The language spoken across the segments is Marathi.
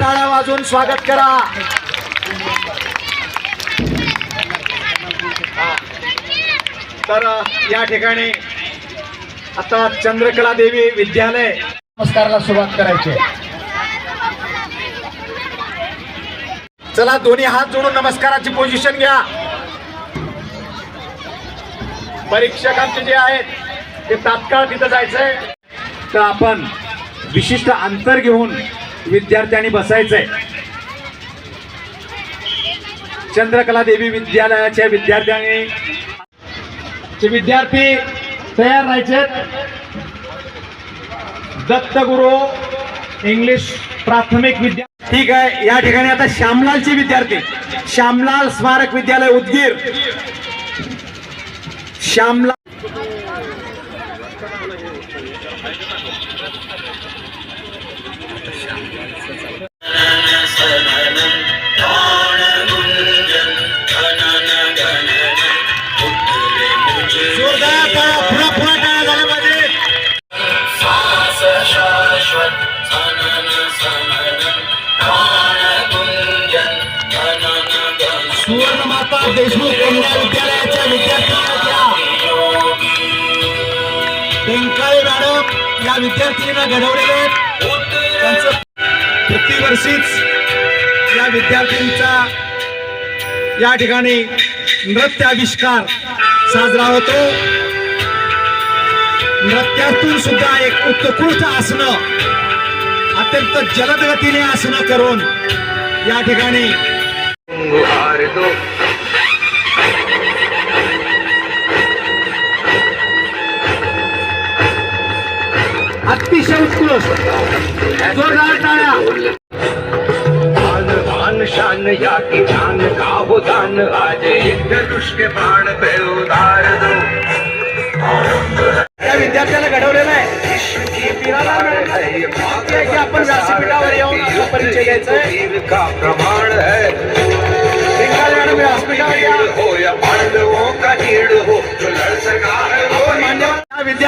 टाळ्या वाजून स्वागत करा. तर या ठिकाणी आता चंद्रकला देवी विद्यालय नमस्काराला सुरुवात करायची. चला दोन्ही हात जोडून नमस्काराची पोझिशन घ्या. परीक्षकांचे जे आहेत ते तात्काळ तिथं जायचंय. तर आपण विशिष्ट अंतर घेऊन विद्यार्थ्यांनी बसायचंय. चंद्रकला देवी विद्यालयाच्या विद्यार्थ्यांनी. चे विद्यार्थी तयार राहायचे दत्तगुरु इंग्लिश प्राथमिक विद्या ठीक आहे या ठिकाणी आता श्यामलालचे विद्यार्थी. श्यामलाल स्मारक विद्यालय उदगीर. श्यामलाल माता देशमुख कन्या विद्यालयाच्या विद्यार्थ्यांना टेंकाळे मॅडम या विद्यार्थ्यांना घडवलेले आहेत. त्यांचं प्रतिवर्षीच या विद्यार्थ्यांचा या ठिकाणी नृत्य आविष्कार साजरा होतो. नृत्यातून सुद्धा एक उत्कृष्ट आसनं अत्यंत जलद गतीने आसनं करून या ठिकाणी शान या की जान का दान आज इंद्रुष के प्राण पे उतार दो। या विद्यार्थ्याला घडवलेलं आहे पिराला आहे. की आपण व्यासपीठावर येऊन परिचय द्यायचा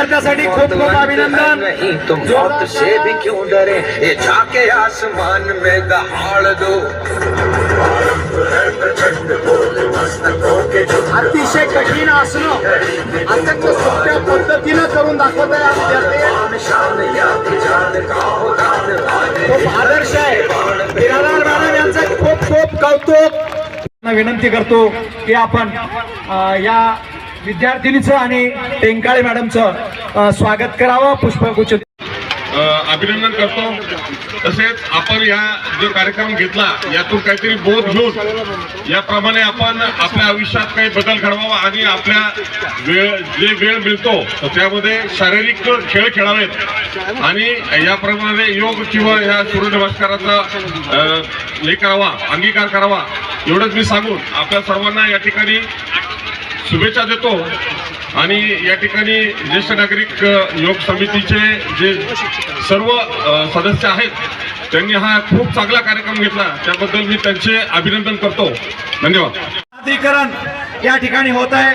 विद्यार्थ्यासाठी खूप खूप अभिनंदन. नहीं तुम मौत से भी क्यों डरे? ये जाके आसमान में दहाड़ दो। अतिशय कठीण असणं अत्यंत सोप्या पद्धतीनं करून दाखवत आहे विद्यार्थी. खूप आदर्श आहे. बिरादार मॅडम यांचं खूप खूप कौतुक. विनंती करतो की आपण या विद्यार्थिनीचं आणि टेंकाळे मॅडमचं स्वागत करावं पुष्पगुच्छ अभिनंदन करतो. तसेच आपण या जो कार्यक्रम घेतला यातून काहीतरी बोध घेऊन याप्रमाणे आपण आपल्या आयुष्यात काही बदल घडवावा आणि आपल्या वेळ जे वेळ मिळतो तर त्यामध्ये शारीरिक खेळ खेळावेत. आणि याप्रमाणे योग किंवा या सूर्यनमस्काराचा हे करावा अंगीकार करावा एवढंच मी सांगून आपल्या सर्वांना या ठिकाणी शुभेच्छा देतो. आणि या ठिकाणी ज्येष्ठ नागरिक योग समितीचे जे सर्व सदस्य आहेत त्यांनी हा खूप चांगला कार्यक्रम घेतला. त्याबद्दल मी त्यांचे अभिनंदन करतो. धन्यवाद. सादरीकरण या ठिकाणी होत आहे.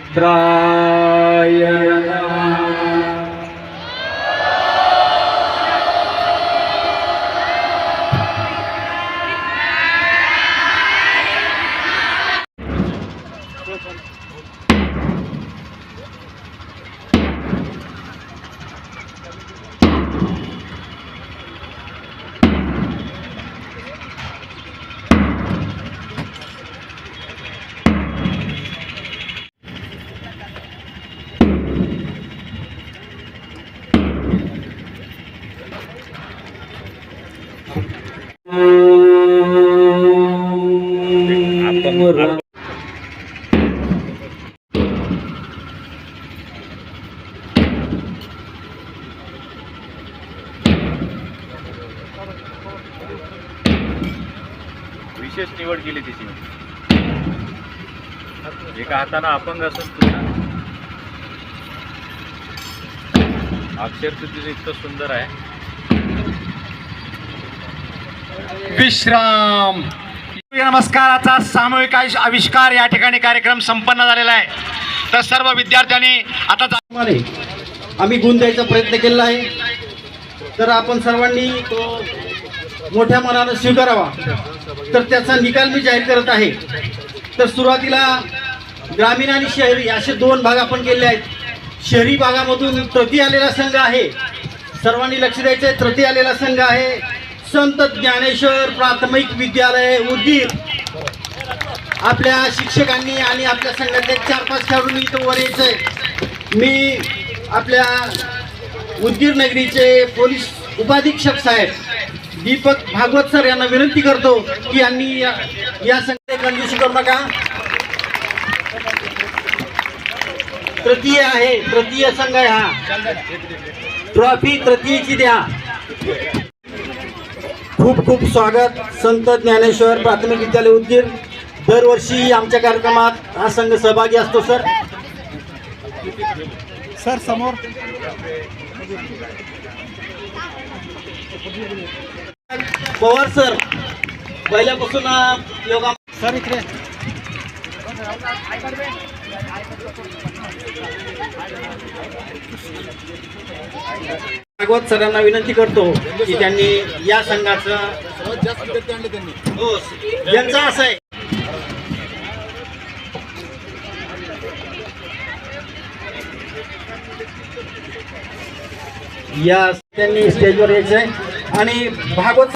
मित्राय आपण विशेष निवड केली तिची. एका हातानं अपंग असत अक्षर तुझं इतकं सुंदर आहे. विश्राम! नमस्काराचा सामूहिक आविष्कार या ठिकाणी कार्यक्रम संपन्न झालेला आहे. तर सर्व विद्यार्थ्यांनी आता आम्ही गुण द्यायचा प्रयत्न केलेला आहे. तर आपण सर्वांनी तो मोठ्या मनानं स्वीकारावा. तर त्याचा निकाल मी जाहीर करत आहे. तर सुरुवातीला ग्रामीण आणि शहरी असे दोन भाग आपण केले आहेत. शहरी भागामधून तृतीय आलेला संघ आहे. सर्वांनी लक्ष द्यायचं आहे तृतीय आलेला संघ आहे. संत ज्ञानेश्वर प्राथमिक विद्यालय उदगीर. आपल्या शिक्षकांनी आणि आपल्या संघातले चार पाच खेळाडूंनी इथं वर यायचंय मी आपल्या उदगीर नगरीचे पोलीस उपाधीक्षक साहेब दीपक भागवत सर यांना विनंती करतो की यांनी या- या संघात कंजूसी करू नका. तृतीय आहे तृतीय संघ आहे हा. ट्रॉफी तृतीयची द्या. खूप खूप स्वागत संत ज्ञानेश्वर प्राथमिक विद्यालय उदगीर. दरवर्षी आमच्या कार्यक्रमात हा संघ सहभागी असतो सर. सर समोर. पवार सर पहिल्यापासून योगा सर इकडे. भागवत सरांना विनंती करतो की त्यांनी या संघाचं हो यांचं असं आहे. या त्यांनी स्टेजवर यायचं आहे आणि भागवत